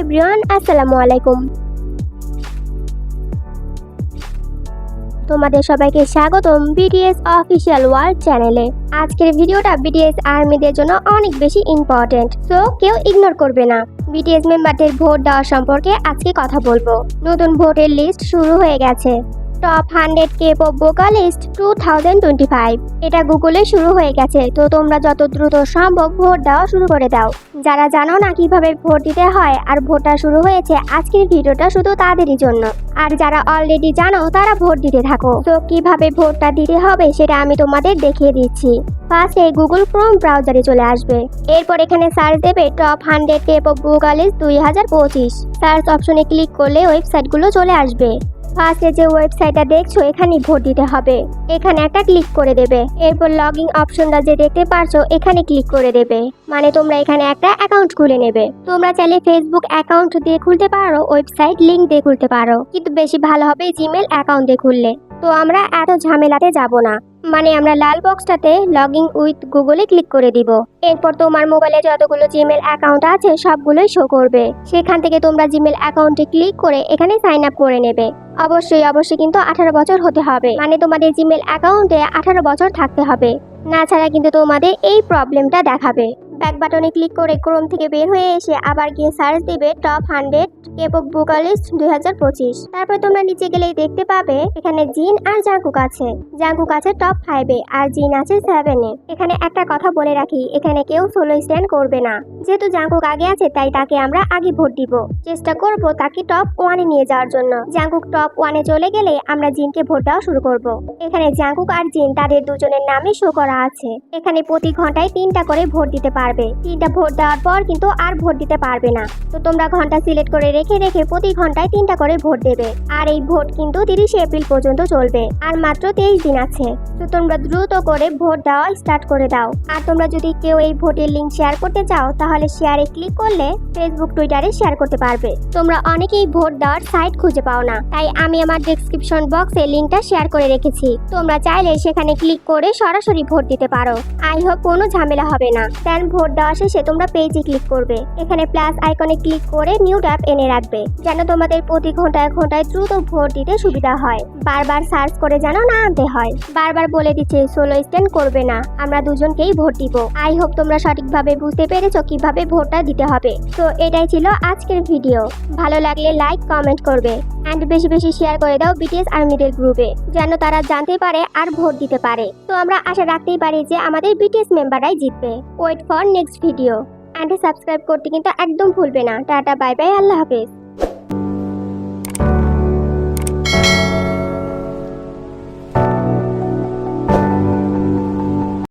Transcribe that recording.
Everyone, আসসালামু আলাইকুম। তোমাদের সবাইকে স্বাগতম বিটিএস অফিসিয়াল ওয়ার্ল্ড চ্যানেলে আজকের ভিডিওটা বিটিএস আর্মিদের জন্য অনেক বেশি ইম্পর্টেন্ট সো কেউ ইগনোর করবে না। বিটিএস মেম্বারদের ভোট দেওয়া সম্পর্কে আজকে কথা বলব। নতুন ভোটের লিস্ট শুরু হয়ে গেছে। টপ হান্ড্রেড কে pop vocalist two thousand twenty five এটা গুগলে শুরু হয়ে গেছে, তো তোমরা যত দ্রুত সম্ভব ভোট দেওয়া শুরু করে দাও। যারা জানো না কীভাবে ভোট দিতে হয় আর ভোটটা শুরু হয়েছে, আজকের ভিডিওটা শুধু তাদেরই জন্য। আর যারা অলরেডি জানো, তারা ভোট দিতে থাকো। তো কীভাবে ভোটটা দিতে হবে সেটা আমি তোমাদের দেখিয়ে দিচ্ছি। ফার্স্টে গুগল ক্রোম ব্রাউজারে চলে আসবে। এরপর এখানে সার্চ দেবে টপ হান্ড্রেড টেপ অফ বুকালিস দুই হাজার পঁচিশ। সার্চ অপশনে ক্লিক করলে ওয়েবসাইটগুলো চলে আসবে। ফার্স্টে যে ওয়েবসাইটটা দেখছ, এখানেই ভোট দিতে হবে। এখানে একটা ক্লিক করে দেবে। এরপর লগ ইন অপশনটা যে দেখতে পারছ, এখানে ক্লিক করে দেবে। মানে তোমরা এখানে একটা অ্যাকাউন্ট খুলে নেবে। তোমরা চাইলে ফেসবুক অ্যাকাউন্ট দিয়ে খুলতে পারো, ওয়েবসাইট লিংক দিয়ে খুলতে পারো। কিন্তু বেশি ভালো হবে জিমেল অ্যাকাউন্ট দিয়ে খুললে। তো আমরা এত ঝামেলাতে যাব না। মানে আমরা লাল বক্সটাতে লগ ইন উইথ গুগলে ক্লিক করে দিব। এরপর তোমার মোবাইলে যতগুলো জিমেল অ্যাকাউন্ট আছে, সবগুলোই শো করবে। সেখান থেকে তোমরা জিমেল অ্যাকাউন্টে ক্লিক করে এখানে সাইন আপ করে নেবে। অবশ্যই অবশ্যই কিন্তু আঠারো বছর হতে হবে। মানে তোমাদের জিমেল অ্যাকাউন্টে আঠারো বছর থাকতে হবে। না ছাড়া কিন্তু তোমাদের এই প্রবলেমটা দেখাবে। ব্যাক বাটনে ক্লিক করে ক্রোম থেকে বের হয়ে এসে আবার গিয়ে সার্চ দিবে টপ হান্ড্রেড কেপক বুকালিস্ট দুই তারপর তোমরা নিচে গেলেই দেখতে পাবে, এখানে জিন আর জাঙ্কুক আছে। জাঙ্কুক আছে টপ ফাইভে আর জিন আছে সেভেনে এখানে একটা কথা বলে রাখি, এখানে কেউ সোলো স্ট্যান্ড করবে না। যেহেতু জাঙ্কুক আগে আছে, তাই তাকে আমরা আগে ভোট দিব। চেষ্টা করব তাকে টপ ওয়ানে নিয়ে যাওয়ার জন্য। জাঙ্কুক টপ ওয়ানে চলে গেলে আমরা জিনকে ভোট দেওয়া শুরু করব। এখানে জাঙ্কুক আর জিন তাদের দুজনের নামে শো করা আছে। এখানে প্রতি ঘন্টায় তিনটা করে ভোট দিতে পারবে। তিনটা ভোট দেওয়ার পর কিন্তু আর ভোট দিতে পারবে না। তো তোমরা ঘণ্টা সিলেক্ট করে রেখে রেখে প্রতি ঘন্টায় তিনটা করে ভোট দেবে। আর এই ভোট কিন্তু তিরিশে এপ্রিল পর্যন্ত চলবে। আর মাত্র তেইশ দিন আছে। তো তোমরা দ্রুত করে ভোট দেওয়া স্টার্ট করে দাও। আর তোমরা যদি কেউ এই ভোটের লিঙ্ক শেয়ার করতে চাও, তাহলে শেয়ারে ক্লিক করলে ফেসবুক, টুইটারে শেয়ার করতে পারবে। তোমরা অনেকেই ভোট দেওয়ার সাইট খুঁজে পাও না। তাই আমি আমার ডেসক্রিপশন বক্সে লিঙ্কটা শেয়ার করে রেখেছি। তোমরা চাইলে সেখানে ক্লিক করে সরাসরি ভোট দিতে পারো। আই হোপ কোনো ঝামেলা হবে না। দেন ভোট দেওয়া শেষে তোমরা পেজে ক্লিক করবে। এখানে প্লাস আইকনে ক্লিক করে নিউ ট্যাব এনে রাখবে যেন তোমাদের প্রতি ঘন্টায় ঘন্টায় দ্রুত ভোট দিতে সুবিধা হয়। বারবার সার্চ করে যেন না আনতে হয়। বারবার বলে দিচ্ছে সোলো স্ট্যান্ড করবে না, আমরা দুজনকেই ভোট দিব। আই হোপ তোমরা সঠিকভাবে বুঝতে পেরেছ কীভাবে ভোটটা দিতে হবে। তো এটাই ছিল আজকের ভিডিও। ভালো লাগলে লাইক, কমেন্ট করবে। অ্যান্ড বেশি বেশি শেয়ার করে দাও বিটিএস আর্মিদের গ্রুপে যেন তারা জানতে পারে আর ভোট দিতে পারে। তো আমরা আশা রাখতেই পারি যে আমাদের বিটিএস মেম্বাররাই জিতবে। Wait for next video and subscribe করতে কিন্তু একদম ভুলবে না। টাটা বাই বাই আল্লাহ হাফেজ।